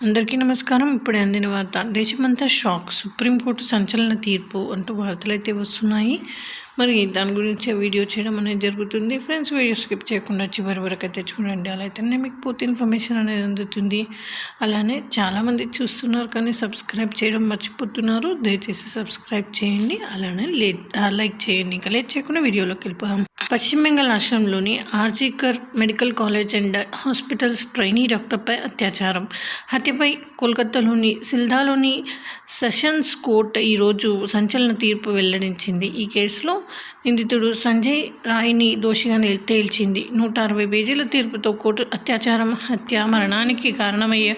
అందరికీ నమస్కారం. ఇప్పుడే అందిన వార్త దేశమంతా షాక్ సుప్రీంకోర్టు సంచలన తీర్పు అంటూ వార్తలు అయితే వస్తున్నాయి. మరి దాని గురించి వీడియో చేయడం అనేది జరుగుతుంది. ఫ్రెండ్స్ వీడియో స్కిప్ చేయకుండా చివరి వరకు అయితే చూడండి. అలా అయితేనే మీకు పూర్తి ఇన్ఫర్మేషన్ అనేది అందుతుంది. అలానే చాలామంది చూస్తున్నారు కానీ సబ్స్క్రైబ్ చేయడం మర్చిపోతున్నారు. దయచేసి సబ్స్క్రైబ్ చేయండి. అలానే లైక్ చేయండి. ఇంకా లేట్ చేయకుండా వీడియోలోకి వెళ్ళిపోదాం. పశ్చిమ బెంగాల్ రాష్ట్రంలోని RG Kar medical college and hospitals trainee డాక్టర్పై అత్యాచారం. హత్యపై కోల్కతాలోని సిల్దాలోని సెషన్స్ కోర్ట్ ఈరోజు సంచలన తీర్పు వెల్లడించింది. ఈ కేసులో నిందితుడు సంజయ్ రాయ్ని దోషిగా తేల్చింది. నూట అరవై పేజీల తీర్పుతో కోర్టు అత్యాచారం హత్య మరణానికి కారణమయ్యే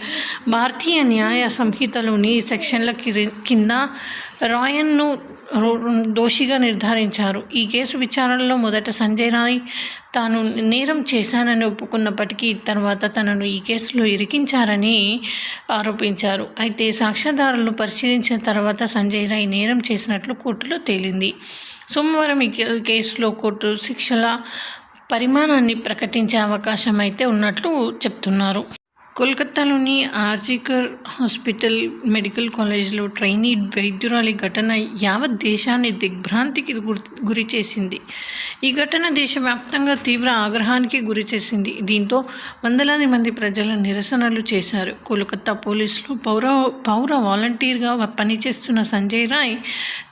భారతీయ న్యాయ సంహితలోని సెక్షన్ల కింద రాయన్ను రో- దోషిగా నిర్ధారించారు. ఈ కేసు విచారణలో మొదట సంజయ్ రాయ్ తాను నేరం చేశానని ఒప్పుకున్నప్పటికీ తర్వాత తనను ఈ కేసులో ఇరికించారని ఆరోపించారు. అయితే సాక్ష్యాధారులను పరిశీలించిన తర్వాత సంజయ్ రాయ్ నేరం చేసినట్లు కోర్టులో తేలింది. సోమవారం ఈ కేసులో కోర్టు శిక్షల పరిమాణాన్ని ప్రకటించే అవకాశం అయితే ఉన్నట్లు చెప్తున్నారు. కోల్కతాలోని ఆర్జికర్ హాస్పిటల్ మెడికల్ కాలేజ్లో ట్రైనీ వైద్యురాలి ఘటన యావత్ దేశాన్ని దిగ్భ్రాంతికి గురి గురి చేసింది. ఈ ఘటన దేశవ్యాప్తంగా తీవ్ర ఆగ్రహానికి గురి చేసింది. దీంతో వందలాది మంది ప్రజలు నిరసనలు చేశారు. కోల్కతా పోలీసులు పౌర పౌర వాలంటీర్గా పనిచేస్తున్న సంజయ్ రాయ్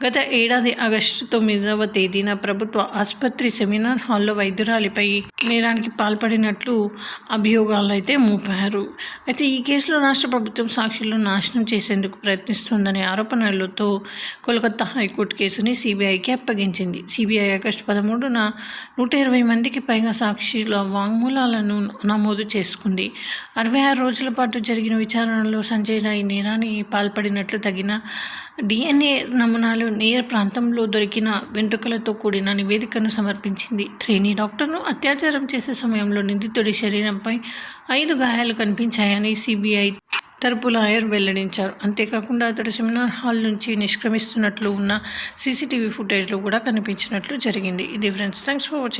గత ఏడాది ఆగస్టు తొమ్మిదవ తేదీన ప్రభుత్వ ఆసుపత్రి సెమినార్ హాల్లో వైద్యురాలిపై నేరానికి పాల్పడినట్లు అభియోగాలు అయితే మోపారు. అయితే ఈ కేసులో రాష్ట్ర ప్రభుత్వం సాక్షులను నాశనం చేసేందుకు ప్రయత్నిస్తోందనే ఆరోపణలతో కోల్కతా హైకోర్టు కేసుని సిబిఐకి అప్పగించింది. సిబిఐ ఆగస్టు పదమూడున నూట ఇరవై మందికి పైగా సాక్షుల వాంగ్మూలాలను నమోదు చేసుకుంది. అరవై ఆరు రోజుల పాటు జరిగిన విచారణలో సంజయ్ రాయ్ నేరాన్ని పాల్పడినట్లు తగిన డిఎన్ఏ నమూనాలు నేర ప్రాంతంలో దొరికిన వెంట్రుకలతో కూడిన నివేదికను సమర్పించింది. ట్రైనీ డాక్టర్ను అత్యాచారం చేసే సమయంలో నిందితుడి శరీరంపై ఐదు గాయాలు కనిపించాయని సిబిఐ తరపు లాయర్ వెల్లడించారు. అంతేకాకుండా అతడు సెమినార్ హాల్ నుంచి నిష్క్రమిస్తున్నట్లు ఉన్న సీసీటీవీ ఫుటేజ్లో కూడా కనిపించినట్లు జరిగింది. ఇది ఫ్రెండ్స్ థ్యాంక్స్ ఫర్ వాచింగ్.